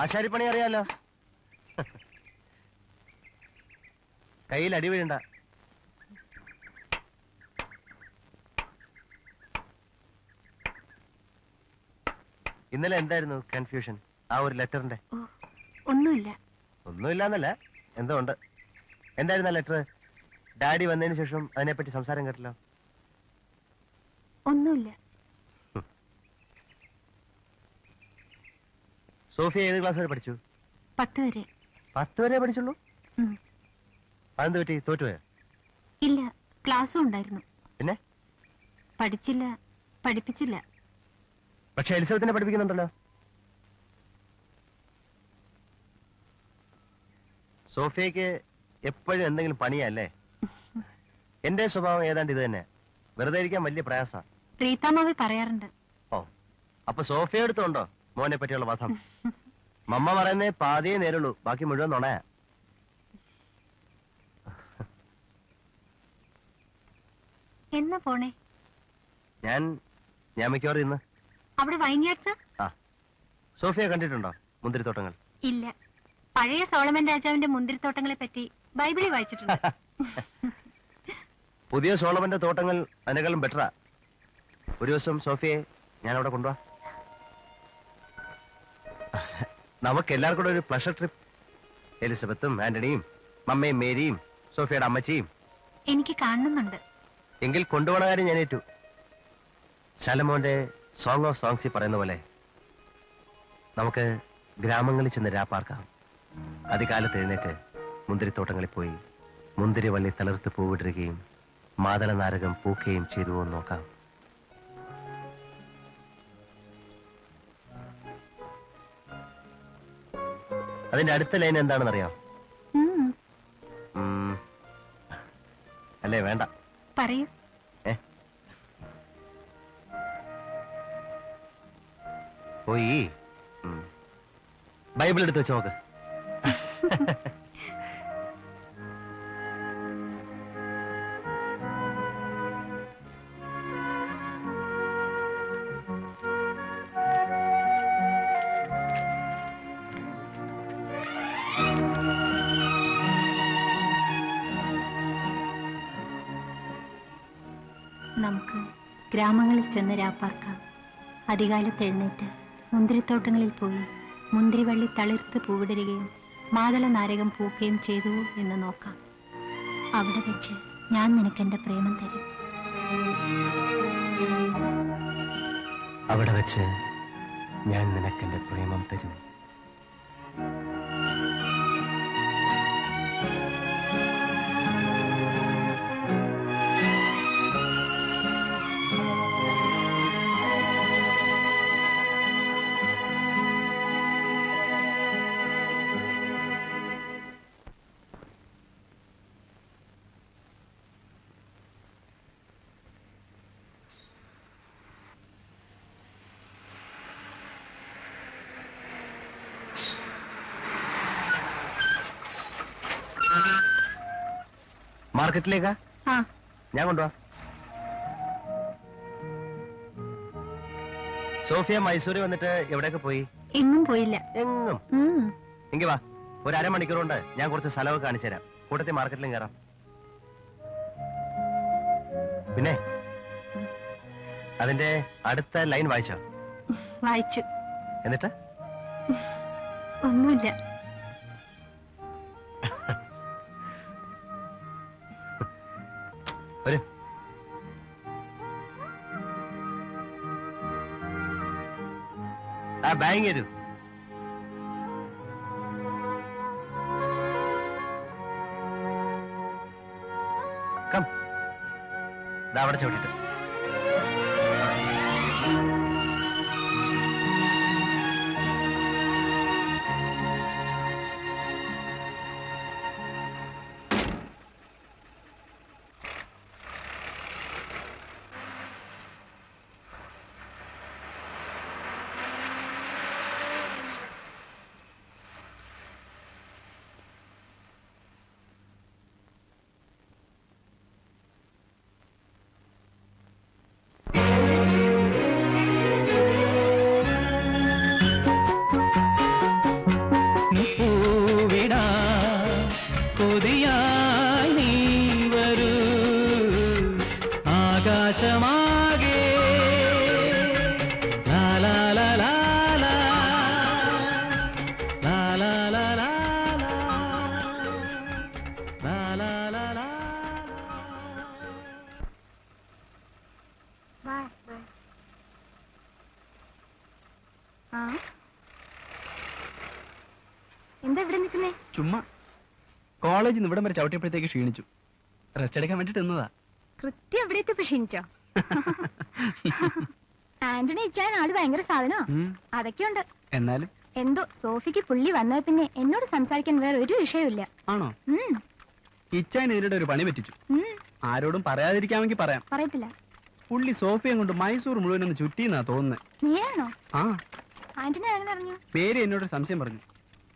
ആശാരിപ്പണി അറിയാലോ? കയ്യിൽ അടി വീഴണ്ട. ഇന്നലെ എന്തായിരുന്നു കൺഫ്യൂഷൻ ആ ഒരു ലെറ്ററിന്റെ? ഒന്നുമില്ല ഒന്നുമില്ല. എന്നല്ല എന്തോ ഉണ്ട്. എന്തായിരുന്നു ആ ലെറ്റർ ഡാഡി വന്നതിന് ശേഷം അതിനെപ്പറ്റി സംസാരം കേട്ടല്ലോ? ഒന്നുമില്ല. സോഫിയ ഏത് ക്ലാസ് വരെ പഠിച്ചു? പത്ത് വരെ. പത്ത് വരെ പഠിച്ചുള്ളൂ? ഉം. അതെന്ത് പറ്റി? തോറ്റുപോയോ ഇല്ല ക്ലാസ്സും ഉണ്ടായിരുന്നു. പിന്നെ? പഠിച്ചില്ല പഠിപ്പിച്ചില്ല. പക്ഷെ എലിസബത്തിനെ പഠിപ്പിക്കുന്നുണ്ടല്ലോ. സോഫിയക്ക് എപ്പോഴും എന്തെങ്കിലും പണിയല്ലേ എന്റെ സ്വഭാവം ഏതാണ്ട് ഇത് തന്നെ. വെറുതെ ഇരിക്കാൻ വലിയ പ്രയാസമാണ് റീതാമാവി പറയാറുണ്ട്. ഓ അപ്പൊ സോഫിയ എടുത്തുണ്ടോ മോനെ പറ്റിയുള്ള വധം മമ്മ പറയുന്നേ പാതിയെ നേരുള്ളൂ. ബാക്കി മുഴുവൻ നുണയാ. എന്നാ പോണേ? ഞാൻ ഞാൻ മിക്കവാറും ഇന്ന്. അവിടെ വൈകിയാഴ്ച ആ. സോഫിയ കണ്ടിട്ടുണ്ടോ? മുന്തിരിത്തോട്ടങ്ങൾ. ഇല്ല. പഴയ സോളമൻ രാജാവിന്റെ മുന്തിരിത്തോട്ടങ്ങളെ പറ്റി ബൈബിളിൽ വായിച്ചിട്ടുണ്ട്. പുതിയ സോളമന്റെ തോട്ടങ്ങൾ അതിനേക്കാളും ബെറ്ററാ ഒരു ദിവസം സോഫിയെ ഞാൻ അവിടെ കൊണ്ടുപോവാ നമുക്ക് എല്ലാവർക്കും കൂടെ ഒരു പ്ലഷർ ട്രിപ്പ് എലിസബത്തും ആന്റണിയും മമ്മയും മേരിയും സോഫിയുടെ അമ്മച്ചിയും. എനിക്ക് കാണുന്നുണ്ട്. എങ്കിൽ കൊണ്ടുപോണ കാര്യം ഞാൻ ഏറ്റു. ശലമോന്റെ സോങ് ഓഫ് സോങ്സിൽ പറയുന്ന പോലെ നമുക്ക് ഗ്രാമങ്ങളിൽ ചെന്ന് രാപ്പാർക്കാം അധികാലത്ത് എഴുന്നേറ്റ് മുന്തിരിത്തോട്ടങ്ങളിൽ പോയി മുന്തിരി വള്ളി തളിർത്ത് പൂവിടുകയും മാതള നാരകം പൂക്കുകയും ചെയ്തു നോക്കാം. അതിന്റെ അടുത്ത ലൈൻ എന്താണെന്നറിയാം? ഉം, ഉം. അല്ലേ വേണ്ട. പറയൂ. പോയി. ബൈബിൾ എടുത്ത് വെച്ച് നോക്ക്. ഗ്രാമങ്ങളിൽ ചെന്ന് രാപ്പാർക്കാം. അധികാലത്ത് എഴുന്നേറ്റ് മുന്തിരിത്തോട്ടങ്ങളിൽ പോയി മുന്തിരിവള്ളി തളിർത്ത് പൂവിടരുകയും മാതള നാരകം പൂക്കുകയും ചെയ്തു എന്ന് നോക്കാം. അവിടെ വെച്ച് ഞാൻ നിനക്കെന്റെ പ്രേമം തരും. അവിടെ വെച്ച് ഞാൻ നിനക്കെന്റെ പ്രേമം തരും. മാർക്കറ്റിലേക്കാ? ഞാൻ കൊണ്ടുപോവാ സോഫിയ മൈസൂരിൽ വന്നിട്ട് എവിടെയൊക്കെ പോയി? എങ്ങും പോയില്ല. എങ്ങും? എങ്കി വാ. ഒരു അരമണിക്കൂർ കൊണ്ട് ഞാൻ കുറച്ച് സ്ഥലമൊക്കെ കാണിച്ചു തരാം. കൂട്ടത്തിൽ മാർക്കറ്റിലും കയറാം പിന്നെ? അതിന്റെ അടുത്ത ലൈൻ വായിച്ചോ? വായിച്ചു. എന്നിട്ട്? ഒന്നുമില്ല. ഒരു ആ ബാങ്ക് തരൂ. കം. അവിടെ ചുമ്മാ കോളേജ് നിന്ന് ഇവിടം വരെ ചവിട്ടിയപ്പോഴത്തേക്ക് ക്ഷീണിച്ചു. റെസ്റ്റ് എടുക്കാൻ വേണ്ടിട്ട് കൃത്യം ഇവിടെ എത്തി ക്ഷീണിച്ചോ? ആന്റണി ഇച്ചാൻ ആൾ ഭയങ്കര സാധനോ? അതൊക്കെയുണ്ട്. എന്നാലും? എന്തോ സോഫിക്ക് പുള്ളി വന്നത് പിന്നെ എന്നോട് സംസാരിക്കാൻ വേറെ ഒരു വിഷയമില്ല ആണോ? ഇച്ചാൻ ഇതിനിടെ ഒരു പണി പറ്റിച്ചു. ആരോടും പറയാതിരിക്കാമെങ്കിൽ പറയാം. പറയത്തില്ല. പുള്ളി സോഫിയെ കൊണ്ട് മൈസൂർ മുഴുവൻ ഒന്ന് ചുറ്റിന്നാ തോന്നുന്നത് നീയാണോ? ആ. ആന്റണി അറിഞ്ഞു? പേര് എന്നോട് സംശയം പറഞ്ഞു.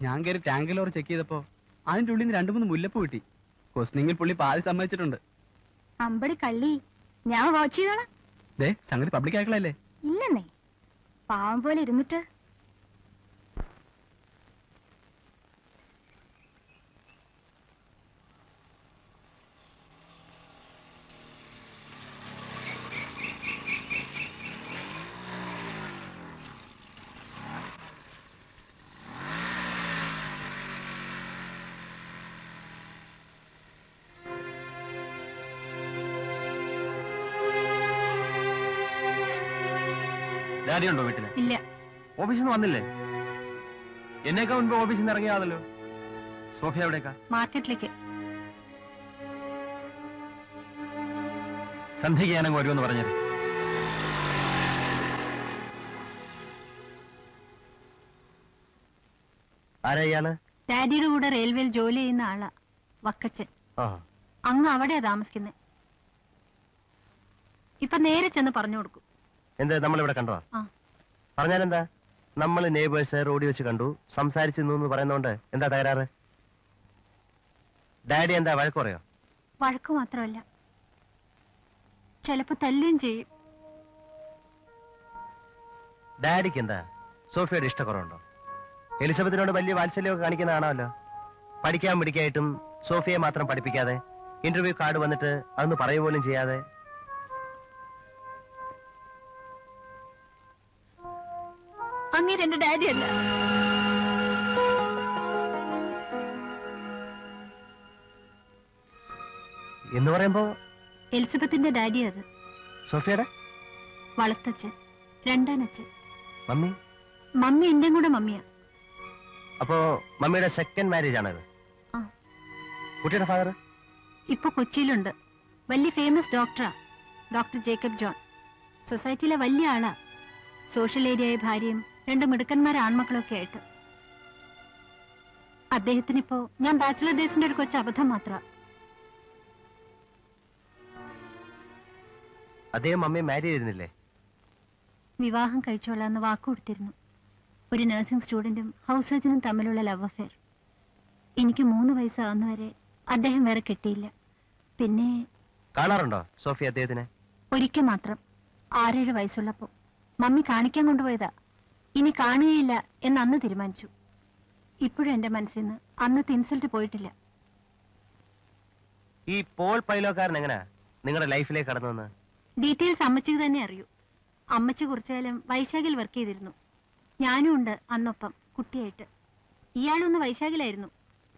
ഞാൻ കയറി ടാങ്കിലോർ ചെക്ക് ചെയ്തപ്പോ അതിന്റെ ഉള്ളിൽ നിന്ന് രണ്ടു മൂന്ന് മുല്ലപ്പ് കിട്ടി. കൊസ്നിങ്ങിൽ പുള്ളി പാതി സമ്മതിച്ചിട്ടുണ്ട്. അമ്പടി കള്ളി. ഞാൻ വാച്ച് ചെയ്തോളാം. സംഗതി പബ്ലിക് ആക്കളല്ലേ ഇല്ലെന്നേ. പാവം പോലെ ഇരുന്നിട്ട് ഡാഡി ഉണ്ടോ വീട്ടിൽ? ഇല്ല. ഓഫീസിൽ നിന്ന് വന്നില്ലേ? എന്നേക്കാ മുൻപ് ഓഫീസിൽ നിന്ന് ഇറങ്ങിയാണല്ലോ സോഫിയ എവിടേക്കാ? മാർക്കറ്റിലേക്ക്. സന്ധ്യയ്ക്ക് ഞാനങ്ങ് വരുമെന്ന് പറഞ്ഞത്. ആരാ ഇയാൾ? ഡാഡിയുടെ കൂടെ റെയിൽവേയിൽ ജോലി ചെയ്യുന്ന ആളാ വക്കച്ചൻ. ആ. അങ്ങ് അവിടെയാ താമസിക്കുന്നത് ഇപ്പൊ നേരെ ചെന്ന് പറഞ്ഞു കൊടുക്കും. എന്ത് നമ്മളിവിടെ കണ്ടോ പറഞ്ഞാലെന്താ? നമ്മൾ നെയ്ബേഴ്സ് റോഡിൽ വെച്ച് കണ്ടു സംസാരിച്ചു എന്ന് പറയുന്നോണ്ട് എന്താ തകരാറ്? ഡാഡി എന്താ വഴക്ക് പറയോ? വഴക്ക് മാത്രമല്ല. ചിലപ്പോ തല്ലുകയും ചെയ്യും. ഡാഡിക്ക് എന്താ? സോഫിയുടെ ഇഷ്ടക്കുറവുണ്ടോ? എലിസബത്തിനോട് വലിയ വാത്സല്യമൊക്കെ കാണിക്കുന്ന ആണല്ലോ പഠിക്കാൻ പിടിക്കായിട്ടും സോഫിയെ മാത്രം പഠിപ്പിക്കാതെ ഇന്റർവ്യൂ കാർഡ് വന്നിട്ട് അതൊന്ന് പറയുക പോലും ചെയ്യാതെ എന്റെ ഡാഡി അല്ല. എന്ന് പറയുമ്പോ? എലിസബത്തിന്റെ ഡാഡി അത്. സോഫിയുടെ? വളർത്തച്ഛൻ. രണ്ടാനച്ഛൻ മമ്മി? മമ്മി എന്റെ കൂടെ മമ്മിയാ. അപ്പോ മമ്മിയുടെ സെക്കൻഡ് മാരേജ് ആണത്. ആ. കുട്ടിയുടെ ഫാദർ ഇപ്പൊ കൊച്ചിയിലുണ്ട്. വലിയ ഫേമസ് ഡോക്ടറാ ഡോക്ടർ ജേക്കബ് ജോൺ. സൊസൈറ്റിയിലെ വലിയ ആളാ. സോഷ്യൽ ഏരിയയായ ഭാര്യയും രണ്ട് മിടുക്കന്മാരെ ആൺമക്കളൊക്കെ ആയിട്ട്. അദ്ദേഹത്തിനിപ്പോ ഞാൻ ബാച്ചിലർ ഡേസിന്റെ ഒരു കൊച്ചു അബദ്ധം മാത്ര. അദ്ദേഹം മമ്മിയെ മാരി ചെയ്തിരുന്നില്ലേ വിവാഹം കഴിച്ചോളാന്ന് വാക്കു കൊടുത്തിരുന്നു ഒരു നഴ്സിംഗ് സ്റ്റുഡന്റും ഹൗസ് സർജനും തമ്മിലുള്ള ലവ് അഫെയർ എനിക്ക് മൂന്ന് വയസ്സാവുന്നവരെ അദ്ദേഹം വേറെ കിട്ടിയില്ല. പിന്നെ കാണാറുണ്ടോ സോഫി അദ്ദേഹത്തിനെ? ഒരിക്കൽ മാത്രം. ആറേഴ് വയസ്സുള്ളപ്പോ. മമ്മി കാണിക്കാൻ കൊണ്ടുപോയതാ. ഇനി കാണുകയില്ല എന്ന് അന്ന് തീരുമാനിച്ചു. ഇപ്പോഴും എന്റെ മനസ്സിൽ നിന്ന് അന്നത്തെ ഇൻസൾട്ട് പോയിട്ടില്ല. ഈ പോൾ പൈലോക്കാരൻ എങ്ങനെയാ നിങ്ങളുടെ ലൈഫിലേക്ക് കടന്നു വന്ന് ഡീറ്റെയിൽസ് അമ്മച്ചിക്ക് തന്നെ അറിയൂ. അമ്മച്ചി കുറച്ചുകാലം വൈശാഖിൽ വർക്ക് ചെയ്തിരുന്നു. ഞാനും ഉണ്ട് അന്നൊപ്പം കുട്ടിയായിട്ട്. ഇയാളൊന്ന് വൈശാഖിലായിരുന്നു.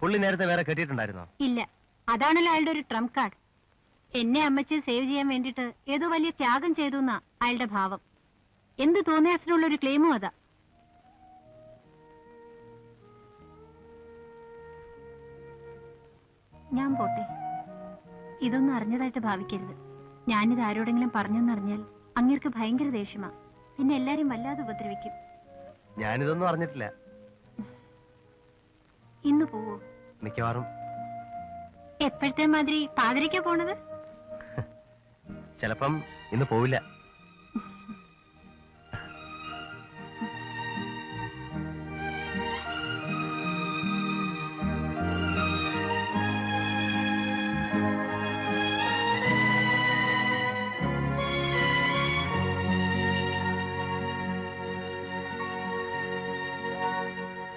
പുള്ളി നേരത്തെ വേറെ കെട്ടിയിട്ടുണ്ടായിരുന്നോ? ഇല്ല. അതാണല്ലോ അയാളുടെ ഒരു ട്രംപ് കാർഡ്. എന്നെ അമ്മച്ചി സേവ് ചെയ്യാൻ വേണ്ടിയിട്ട് ഏതോ വലിയ ത്യാഗം ചെയ്തു എന്നാ അയാളുടെ ഭാവം. എന്ത് തോന്നിയാസിനുള്ള ഒരു ക്ലെയിമും അതാ. ഞാൻ പോട്ടെ. ഇതൊന്നും അറിഞ്ഞതായിട്ട് ഭാവിക്കരുത്. ഞാനിത് ആരോടെങ്കിലും പറഞ്ഞെന്നറിഞ്ഞാൽ അങ്ങേർക്ക് ഭയങ്കര ദേഷ്യമാ. പിന്നെ എല്ലാരും വല്ലാതെ ഉപദ്രവിക്കും. ഞാനിതൊന്നും അറിഞ്ഞിട്ടില്ല. ഇന്ന് പോവോ? മിക്കവാറും. എപ്പോഴത്തെ മാതിരി പാതിരിക്കാ പോണത്? ചിലപ്പം ഇന്ന് പോവില്ല.